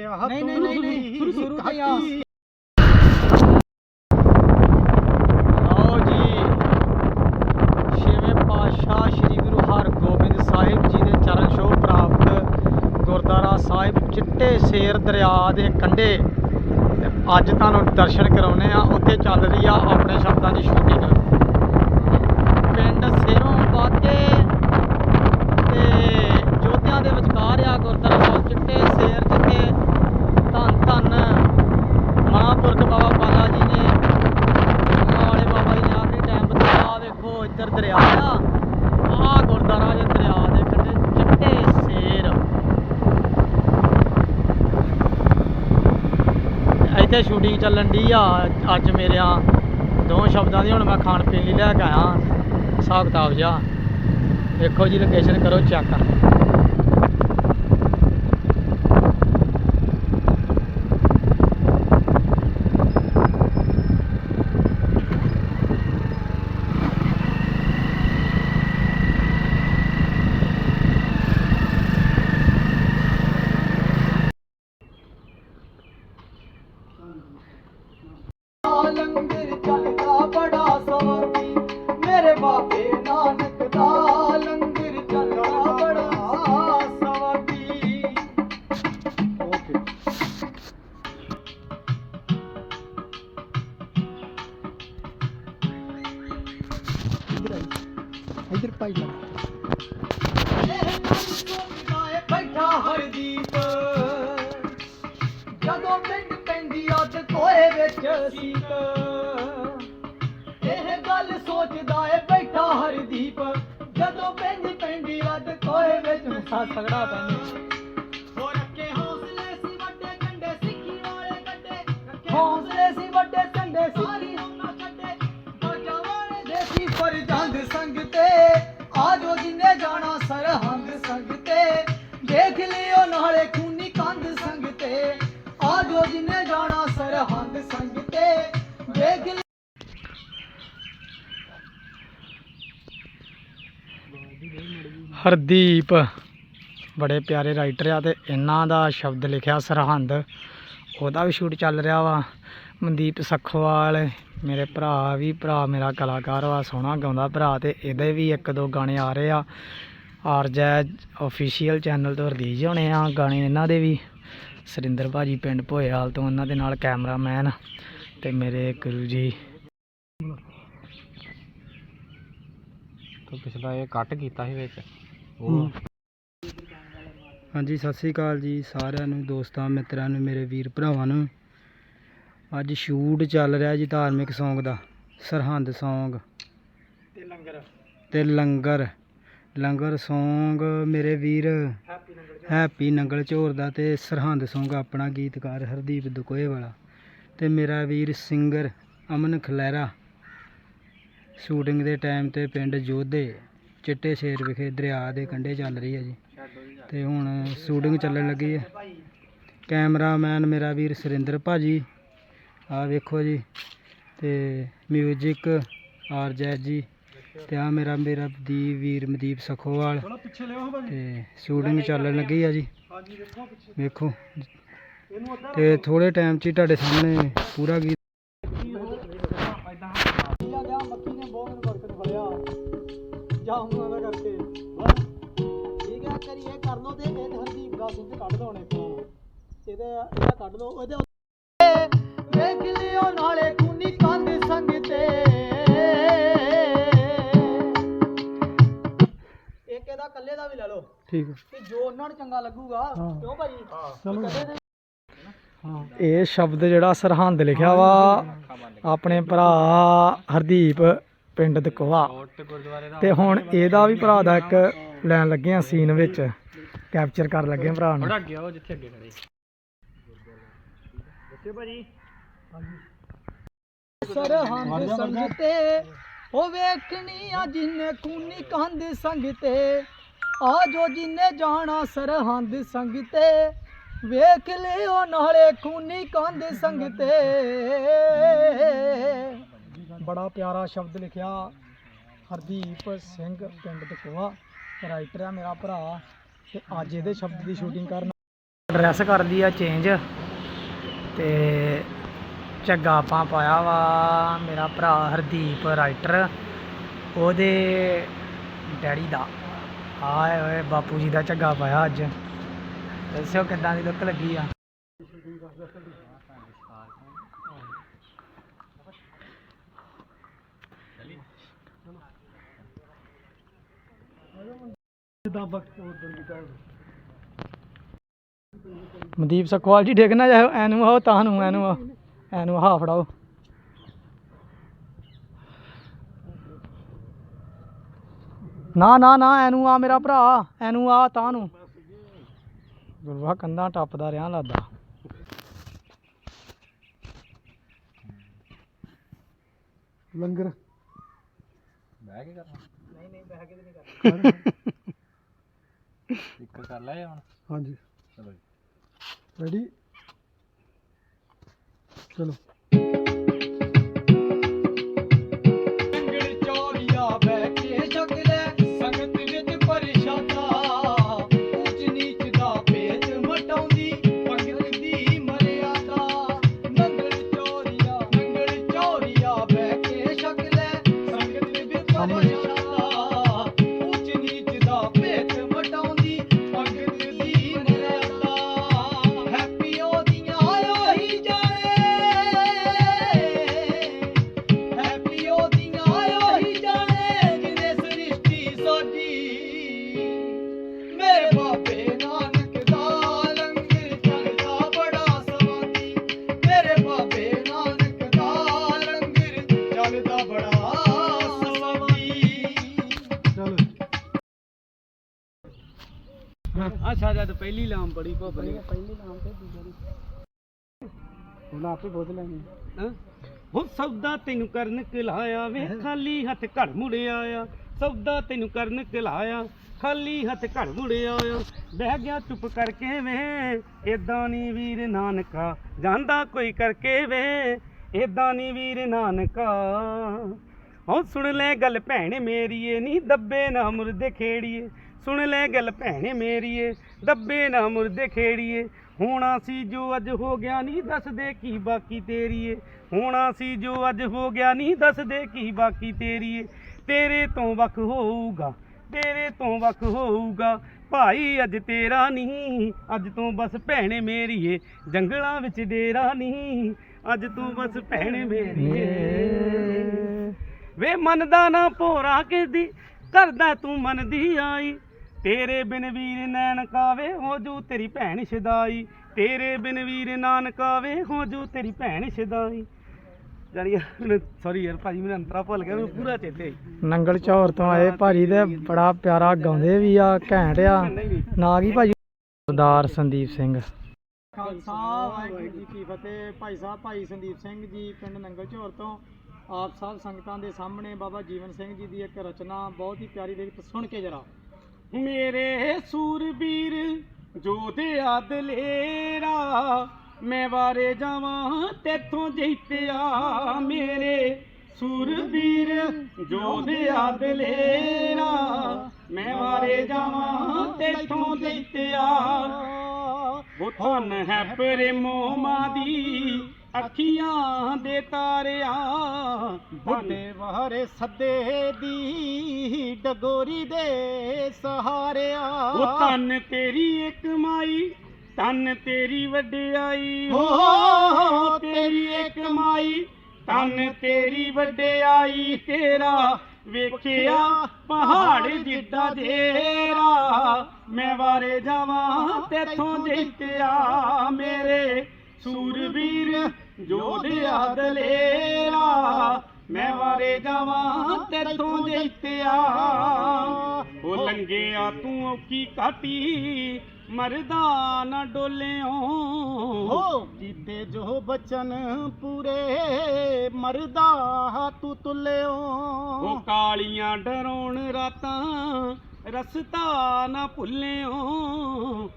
ਨਹੀਂ ਨਹੀਂ ਨਹੀਂ ਨਹੀਂ ਸ਼ੁਰੂ ਸ਼ੁਰੂ ਤੋਂ ਹੀ ਆ ਆਓ ਜੀ। ਛੇਵੇਂ ਪਾਤਸ਼ਾਹ ਸ੍ਰੀ ਗੁਰੂ ਹਰਗੋਬਿੰਦ ਸਾਹਿਬ ਜੀ ਦੇ ਚਰਨ ਛੋਹ ਪ੍ਰਾਪਤ ਗੁਰਦੁਆਰਾ ਸਾਹਿਬ ਚਿੱਟੇ ਸੇਰ ਦਰਿਆ ਦੇ ਕੰਢੇ। ਅੱਜ ਤੁਹਾਨੂੰ ਦਰਸ਼ਨ ਕਰਾਉਨੇ ਆ। ਉੱਥੇ ਚੱਲ ਰਹੀ ਆ ਆਪਣੇ ਸ਼ਬਦਾਂ ਦੀ ਸ਼ੂਟਿੰਗ ਪਿੰਡ ਸੇਰੋਂ ਬਾਗੇ ਤੇ ਜੋਧਿਆਂ ਦੇ ਵਿਚਕਾਰ ਆ ਗੁਰਦੁਆਰਾ ਸਾਹਿਬ ਚਿੱਟੇ ਸੇਰ ਜਿੱਥੇ ਧੰਨ ਧੰਨ ਮਹਾਂਪੁਰਖ ਬਾਬਾ ਬਾਲਾ ਜੀ ਨੇ ਵਾਲੇ ਬਾਬਾ ਜੀ ਨੇ ਆਖਰੀ ਟਾਈਮ ਬਤਾਇਆ ਵੇਖੋ ਇੱਧਰ ਦਰਿਆ ਆ ਆਹ ਗੁਰਦੁਆਰਾ ਜੇ ਦਰਿਆ ਦੇ ਕੰਢੇ ਚਿੱਟੇ ਸੇਰ ਇੱਥੇ ਸ਼ੂਟਿੰਗ ਚੱਲਣ ਦੀ ਆ, ਅੱਜ ਮੇਰਿਆਂ ਦੋ ਸ਼ਬਦਾਂ ਦੀ ਹੁਣ ਮੈਂ ਖਾਣ ਪੀਣ ਲਈ ਲੈ ਕੇ ਆਇਆ, ਹਿਸਾਬ ਕਿਤਾਬ ਜਿਹਾ। ਦੇਖੋ ਜੀ ਲੋਕੇਸ਼ਨ ਕਰੋ ਚੈੱਕ ਕੋਏ ਇਹ ਗੱਲ ਸੋਚਦਾ ਏ ਬੈਠਾ ਹਰਦੀਪ। ਜਦੋਂ ਪਿੰਡ ਪੈਂਦੀ ਅੱਧ ਕੋਏ ਵਿੱਚ ਸਾ ਸਗੜਾ ਪੈਂਦੇ। ਹੋ ਰੱਖੇ ਹੌਸਲੇ ਸੀ ਵੱਡੇ ਕੰਡੇ, ਸਿੱਖੀ ਵਾਲੇ ਕੱਡੇ। ਹੌਸਲੇ ਸੀ ਵੱਡੇ ਕੰਡੇ, ਸਾਰੀ ਹੋਣਾ ਕੱਡੇ। ਬਾਜਾ ਵਾਲੇ ਦੇਸੀ ਪਰ ਜੰਗ ਸੰਗ ਤੇ ਆਜੋ ਜਿੰਨੇ ਜਾਣਾ ਸਰਹੰਦ ਹਰਦੀਪ। ਬੜੇ ਪਿਆਰੇ ਰਾਈਟਰ ਆ ਤੇ ਇਹਨਾਂ ਦਾ ਸ਼ਬਦ ਲਿਖਿਆ ਸਰਹੰਦ। ਉਹਦਾ ਵੀ ਸ਼ੂਟ ਚੱਲ ਰਿਹਾ ਵਾ। ਮਨਦੀਪ ਸਖਵਾਲ, ਮੇਰੇ ਭਰਾ ਵੀ ਭਰਾ, ਮੇਰਾ ਕਲਾਕਾਰ ਵਾ, ਸੋਹਣਾ ਗਾਉਂਦਾ ਭਰਾ ਤੇ ਇਹਦੇ ਵੀ ਇੱਕ ਦੋ ਗਾਣੇ ਆ ਰਹੇ ਆ। ਆਰਜੈਜ ਅਫੀਸ਼ੀਅਲ ਚੈਨਲ ਤੋਂ ਰਿਲੀਜ਼ ਹੋਣੇ ਆ ਗਾਣੇ ਇਹਨਾਂ ਦੇ ਵੀ। ਸਰਿੰਦਰ ਭਾਜੀ ਪਿੰਡ ਭੋਇਆਲ ਤੋਂ ਉਹਨਾਂ ਦੇ ਨਾਲ ਕੈਮਰਾਮੈਨ ਤੇ ਮੇਰੇ ਗੁਰੂ ਜੀ। ਤੋਂ ਪਿਛਲਾ ਇਹ ਕੱਟ ਕੀਤਾ ਸੀ ਵਿੱਚ। ਹਾਂਜੀ ਸਤਿ ਸ੍ਰੀ ਅਕਾਲ ਜੀ ਸਾਰਿਆਂ ਨੂੰ ਦੋਸਤਾਂ ਮਿੱਤਰਾਂ ਨੂੰ ਮੇਰੇ ਵੀਰ ਭਰਾਵਾਂ ਨੂੰ। ਅੱਜ ਸ਼ੂਟ ਚੱਲ ਰਿਹਾ ਜੀ ਧਾਰਮਿਕ Song ਦਾ ਸਰਹੰਦ Song ਤੇ ਲੰਗਰ। ਤੇ ਲੰਗਰ। ਲੰਗਰ Song ਮੇਰੇ ਵੀਰ। ਹੈਪੀ ਨੰਗਲ ਝੋਰ ਦਾ ਤੇ ਸਰਹੰਦ Song ਆਪਣਾ ਗੀਤਕਾਰ ਹਰਦੀਪ ਦੁਕੋਏ ਵਾਲਾ। ਤੇ ਮੇਰਾ ਵੀਰ ਸਿੰਗਰ ਅਮਨ ਖਲੈਰਾ। ਸ਼ੂਟਿੰਗ ਦੇ ਟਾਈਮ ਤੇ ਪਿੰਡ ਜੋਧੇ। ਚਿੱਟੇ ਸ਼ੇਰ ਵਿਖੇ ਦਰਿਆ ਦੇ ਕੰਢੇ ਚੱਲ ਰਹੀ ਹੈ ਜੀ। ਤੇ ਹੁਣ ਸ਼ੂਟਿੰਗ ਚੱਲਣ ਲੱਗੀ ਹੈ। ਕੈਮਰਾਮੈਨ ਮੇਰਾ ਵੀਰ ਸੁਰਿੰਦਰ ਭਾਜੀ ਆ ਵੇਖੋ ਜੀ। ਤੇ ਮਿਊਜ਼ਿਕ ਆਰਜੈਜ ਜੀ ਤੇ ਆ ਮੇਰਾ ਮੇਰਾ ਦੀ ਵੀਰ ਮਦੀਪ ਸਖੋਵਾਲ। ਤੇ ਸ਼ੂਟਿੰਗ ਚੱਲਣ ਲੱਗੀ ਆ ਜੀ। ਵੇਖੋ ਤੇ ਥੋੜੇ ਟਾਈਮ 'ਚ ਹੀ ਤੁਹਾਡੇ ਸਾਹਮਣੇ ਪੂਰਾ ਗੀਤ ਜਾਉਂਗਾ ਦਾ ਕਰਕੇ। ਠੀਕ ਹੈ ਕਰੀਏ ਕਰ ਲੋ ਤੇ ਇਹ ਹਰਦੀਪ ਦਾ ਸਿੰਘ ਕੱਢ ਦੋ ਨੇ ਇਹਦਾ ਇਹਦਾ ਕੱਢ ਲੋ ਇਹਦੇ ਵੇਖ ਲਿਓ ਨਾਲੇ ਖੂਨੀ ਕੰਧ ਸੰਗ ਤੇ। ਇੱਕ ਇਹਦਾ ਕੱਲੇ ਦਾ ਵੀ ਲੈ ਲਓ। ਠੀਕ ਕਿ ਜੋ ਉਹਨਾਂ ਨੂੰ ਚੰਗਾ ਲੱਗੂਗਾ ਕਿਉਂ ਭਾਜੀ? ਚਲੋ। ਇਹ ਸ਼ਬਦ ਜਿਹੜਾ ਸਰਹੰਦ ਲਿਖਿਆ ਵਾ ਆਪਣੇ ਭਰਾ ਹਰਦੀਪ ਪਿੰਡ ਦਕੋਆ। ਕੋਟ ਗੁਰਦੁਆਰੇ ਦਾ ਤੇ ਹੁਣ ਇਹਦਾ ਵੀ ਭਰਾ ਦਾ ਇੱਕ ਲੈਣ ਲੱਗੇ ਆ ਸੀਨ ਵਿੱਚ। ਕੈਪਚਰ ਕਰਨ ਲੱਗੇ ਆ ਭਰਾ ਨੂੰ। ਥੋੜਾ ਅੱਗੇ ਆਓ ਜਿੱਥੇ ਅੱਗੇ ਖੜੇ। ਸਰਹੰਦ ਸੰਗ ਤੇ ਉਹ ਵੇਖਣੀ ਆ ਜਿੰਨੇ ਖੂਨੀ ਕੰਧ ਸੰਗ ਤੇ ਆ ਜੋ ਜਿੰਨੇ ਜਾਣਾ ਸਰਹੰਦ ਸੰਗ ਤੇ ਵੇਖ ਲਿਓ ਨਾਲੇ ਖੂਨੀ ਕੰਧ ਸੰਗ ਤੇ ਬੜਾ ਪਿਆਰਾ ਸ਼ਬਦ ਲਿਖਿਆ ਹਰਦੀਪ ਸਿੰਘ ਪਿੰਡ ਦਕੋਆ ਰਾਈਟਰ ਆ ਮੇਰਾ ਭਰਾ ਤੇ ਅੱਜ ਇਹਦੇ ਸ਼ਬਦ ਦੀ ਸ਼ੂਟਿੰਗ ਕਰਨ ਡਰੈਸ ਕਰਦੀ ਆ ਚੇਂਜ ਤੇ ਝੱਗਾ ਆਪਾਂ ਪਾਇਆ ਵਾ ਮੇਰਾ ਭਰਾ ਹਰਦੀਪ ਰਾਈਟਰ ਉਹਦੇ ਡੈਡੀ ਦਾ। ਆਏ ਓਏ, ਬਾਪੂ ਜੀ ਦਾ ਝੱਗਾ ਪਾਇਆ ਅੱਜ। ਦੱਸਿਓ ਕਿੱਦਾਂ ਦੀ ਲੁੱਕ ਲੱਗੀ ਆ? ਮਨਦੀਪ ਸਕਵਾਲ ਜੀ ਡਿੱਗ ਨਾ ਜਾਓ ਐਨੂੰ ਆਓ ਤਾਂ ਨੂੰ ਐਨੂੰ ਆਓ ਐਨੂੰ ਹਾ ਫੜਾਓ। ਨਾ ਨਾ ਨਾ ਐਨੂੰ ਆ ਮੇਰਾ ਭਰਾ ਐਨੂੰ ਆ ਤਾਂ ਨੂੰ। ਗੁਰਵਾ ਕੰਧਾਂ ਟੱਪਦਾ ਰਿਆਂ ਲੱਗਦਾ ਲੰਗਰ। ਬਹਿ ਕੇ ਕਰਨਾ? ਨਹੀਂ ਨਹੀਂ ਬਹਿ ਕੇ ਨਹੀਂ ਕਰਦਾ ਇੱਕ ਕਰ ਲਿਆ ਹੁਣ। ਹਾਂਜੀ। ਚਲੋ ਜੀ। ਰੈਡੀ ਚਲੋ। ਪਹਿਲੀ ਲਾਮ ਬੜੀ ਭੋਪਣੀ ਪਹਿਲੀ ਨਾਮ ਤੇ ਦੂਜੇ ਹੁਣ ਆਪੇ ਬੋਝ ਲੈਣੀ। ਹੋ? ਸੌਦਾ ਤੈਨੂੰ ਕਰਨ ਕਿਲਾਇਆ ਵੇ ਖਾਲੀ ਹੱਥ ਘੜ ਮੁੜਿਆ ਆ। ਸੌਦਾ ਤੈਨੂੰ ਕਰਨ ਕਿਲਾਇਆ ਖਾਲੀ ਹੱਥ ਘੜ ਮੁੜਿਆ ਆ। ਬਹਿ ਗਿਆ ਚੁੱਪ ਕਰਕੇ ਵੇ ਏਦਾਂ ਨਹੀਂ ਵੀਰ ਨਾਨਕਾ ਜਾਂਦਾ ਕੋਈ ਕਰਕੇ ਵੇ ਏਦਾਂ ਨਹੀਂ ਵੀਰ ਨਾਨਕਾ। ਹੋ ਸੁਣ ਲੈ ਗੱਲ ਭੈਣ ਮੇਰੀਏ ਨੀ ਦੱਬੇ ਨਾ ਮੁਰਦੇ ਖੇੜੀਏ। ਸੁਣ ਲੈ ਗੱਲ ਭੈਣੇ ਮੇਰੀਏ, ਦੱਬੇ ਨਾ ਮੁਰਦੇ ਖੇੜੀਏ। ਹੋਣਾ ਸੀ ਜੋ ਅੱਜ ਹੋ ਗਿਆ ਨਹੀਂ ਦੱਸਦੇ ਕੀ ਬਾਕੀ ਤੇਰੀਏ। ਹੋਣਾ ਸੀ ਜੋ ਅੱਜ ਹੋ ਗਿਆ ਨਹੀਂ ਦੱਸਦੇ ਕੀ ਬਾਕੀ ਤੇਰੀਏ। ਤੇਰੇ ਤੋਂ ਵੱਖ ਹੋਊਗਾ, ਤੇਰੇ ਤੋਂ ਵੱਖ ਹੋਊਗਾ। ਭਾਈ ਅੱਜ ਤੇਰਾ ਨਹੀਂ ਅੱਜ ਤੋਂ ਬਸ ਭੈਣੇ ਮੇਰੀਏ। ਜੰਗਲਾਂ ਵਿੱਚ ਡੇਰਾ ਨਹੀਂ ਅੱਜ ਤੂੰ ਬਸ ਭੈਣੇ ਮੇਰੀਏ। ਵੇ ਮੰਨਦਾ ਨਾ ਭੋਰਾ ਕਿਸਦੀ ਕਰਦਾ ਤੂੰ ਮੰਨਦੀ ਆਈ। ਤੇਰੇ ਬਿਨ ਵੀਰ ਨਾਨਕਾਵੇ ਹੋ ਜੂ ਤੇਰੀ ਭੈਣ ਸ਼ਦਾਈ ਤੇਰੇ ਬਿਨ ਵੀਰ ਨਾਨਕਾਵੇ ਹੋ ਜੂ ਤੇਰੀ ਭੈਣ ਸ਼ਦਾਈ ਜਾਨੀ ਸੌਰੀ ਯਾਰ ਭਾਜੀ ਮੈਨੂੰ ਅੰਤਰਾ ਭੁੱਲ ਗਿਆ ਮੈਨੂੰ ਪੂਰਾ ਚੇਤੇ। ਨੰਗਲ ਚੌਰ ਤੋਂ ਆਏ ਭਾਜੀ ਤੇ ਬੜਾ ਪਿਆਰਾ ਗਾਉਂਦੇ ਵੀ ਆ ਘੈਂਟ ਆ। ਨਾ ਕੀ ਭਾਜੀ? ਸਰਦਾਰ ਸੰਦੀਪ ਸਿੰਘ। ਖਾਲਸਾ ਵਾਹਿਗੁਰੂ ਜੀ ਕੀ ਫਤਿਹ। ਭਾਈ ਸਾਹਿਬ ਭਾਈ ਸੰਦੀਪ ਸਿੰਘ ਜੀ ਪਿੰਡ ਨੰਗਲ ਝੋਰ ਤੋਂ। ਆਪ ਸਭ ਸੰਗਤਾਂ ਦੇ ਸਾਹਮਣੇ ਬਾਬਾ ਜੀਵਨ ਸਿੰਘ ਜੀ ਦੀ ਇੱਕ ਰਚਨਾ ਬਹੁਤ ਹੀ ਪਿਆਰੀ ਲਿਖਤ ਸੁਣ ਕੇ ਜਰਾ। ਮੇਰੇ ਸੂਰਬੀਰ ਜੋਧਿਆ ਦਲੇਰਾ ਮੈਂ ਵਾਰੇ ਜਾਵਾਂ ਤੇਥੋਂ ਜਿੱਤਿਆ ਮੇਰੇ ਸੂਰਬੀਰ ਜੋਧਿਆ ਦਲੇਰਾ ਮੈਂ ਵਾਰੇ ਜਾਵਾਂ ਤੇਥੋਂ ਜਿੱਤਿਆ। ਉਹ ਹੈ ਪ੍ਰੇਮੋ ਮਾਦੀ ਅੱਖੀਆਂ ਦੇ ਤਾਰਿਆਂ ਬੁੱਢੇ ਵਾਰੇ ਸੱਦੇ ਦੀ ਡਗੋਰੀ ਦੇ ਸਹਾਰਿਆ। ਉਹ ਤਨ ਤੇਰੀ ਇੱਕ ਮਾਈ ਤਨ ਤੇਰੀ ਵਡਿਆਈ। ਹੋ, ਤੇਰੀ ਇੱਕ ਮਾਈ ਤਨ ਤੇਰੀ ਵਡਿਆਈ। ਤੇਰਾ ਵੇਖਿਆ ਪਹਾੜ ਜਿੱਡਾ ਜੇਰਾ ਮੈਂ ਵਾਰੇ ਜਾਵਾਂ ਤੇਥੋਂ ਜਿੱਤਿਆ ਮੇਰੇ ਸੂਰਬੀਰ। ਜੋਧਿਆ ਦਲੇਰਾ ਮੈਂ ਵਾਰੇ ਜਾਵਾਂ ਤੇਥੋਂ ਜਿੱਤਿਆ। ਉਹ ਲੰਗਿਆ ਤੂੰ ਔਕੀ ਕਾਟੀ ਮਰਦਾ ਨਾ ਡੋਲਿਓ। ਹੋ। ਕੀਤੇ ਜੋ ਬਚਨ ਪੂਰੇ ਮਰਦਾ ਤੂੰ ਤੁਲਿਓ। ਉਹ ਕਾਲੀਆਂ ਡਰਾਉਣ ਰਾਤਾਂ ਰਸਤਾ ਨਾ ਭੁੱਲਿਓ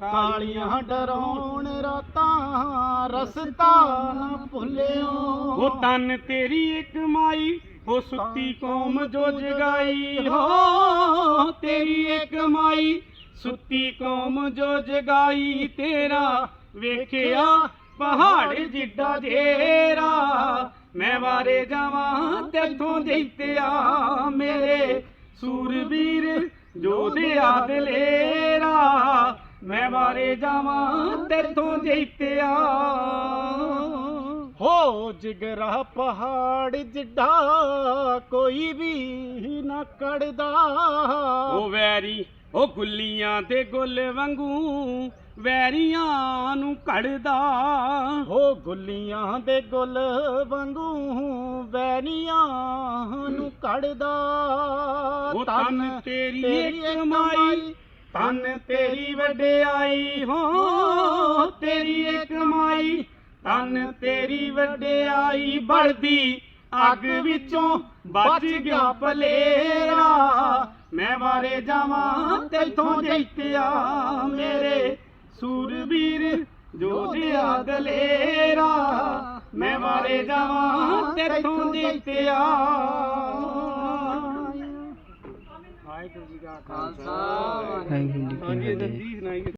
ਕਾਲੀਆਂ ਡਰਾਉਣ ਰਾਤਾਂ ਰਸਤਾ ਨਾ ਭੁੱਲਿਓ। ਉਹ ਤਨ ਤੇਰੀ ਇੱਕ ਮਾਈ ਉਹ ਸੁੱਤੀ ਕੌਮ ਜੋ ਜਗਾਈ। ਹੋ ਤੇਰੀ ਇੱਕ ਮਾਈ ਸੁੱਤੀ ਕੌਮ ਜੋ ਜਗਾਈ। ਤੇਰਾ ਵੇਖਿਆ ਪਹਾੜ ਜਿੱਡਾ ਜੇਰਾ। ਮੈਂ ਵਾਰੇ ਜਾਵਾਂ ਤੇਥੋਂ ਜੈਤਿਆ ਮੇਰੇ ਸੂਰਬੀਰ। ਜੋਧਿਆ ਦਲੇਰਾ, ਮੈਂ ਵਾਰੇ ਜਾਵਾਂ ਤੇਥੋਂ ਜੈਤਿਆ ਹੋ ਜਿਗਰਾ ਪਹਾੜ ਜਿੱਡਾ, ਕੋਈ ਵੀ ਨਾ ਕੜਦਾ ਉਹ ਵੈਰੀ, ਉਹ ਗੁੱਲੀਆਂ ਦੇ ਗੁੱਲ ਵਾਂਗੂ ਵੈਰੀਆਂ ਨੂੰ ਘੜਦਾ। ਹੋ ਗੁੱਲੀਆਂ ਦੇ ਗੁੱਲ ਵਾਂਗੂ ਵੈਰੀਆਂ ਨੂੰ ਕੜਦਾ ਉਹ ਤਨ ਤੇਰੀ ਇੱਕ ਮਾਈ ਤਨ ਤੇਰੀ ਵਡਿਆਈ। ਹੋ ਤੇਰੀ ਇੱਕ ਮਾਈ ਤਨ ਤੇਰੀ ਵਡਿਆਈ ਬਲਦੀ ਅੱਗ ਵਿੱਚੋਂ ਬਚ ਗਿਆ ਭਲੇਰਾ ਮੈਂ ਵਾਰੇ ਜਾਵਾਂ ਤੇਥੋਂ ਜੈਤਿਆ ਮੇਰੇ ਸੂਰਬੀਰ ਜੋਧਿਆ ਦਲੇਰਾ ਮੈਂ ਵਾਰੇ ਜਾਵਾਂ ਤੇਥੋਂ ਜੈਤਿਆ ਵਾਹਿਗੁਰੂ ਜੀ ਕਾ ਖਾਲਸਾ ਵਾਹਿਗੁਰੂ ਜੀ ਕੀ ਹਾਂਜੀ ਫਤਿਹ। ਜੀ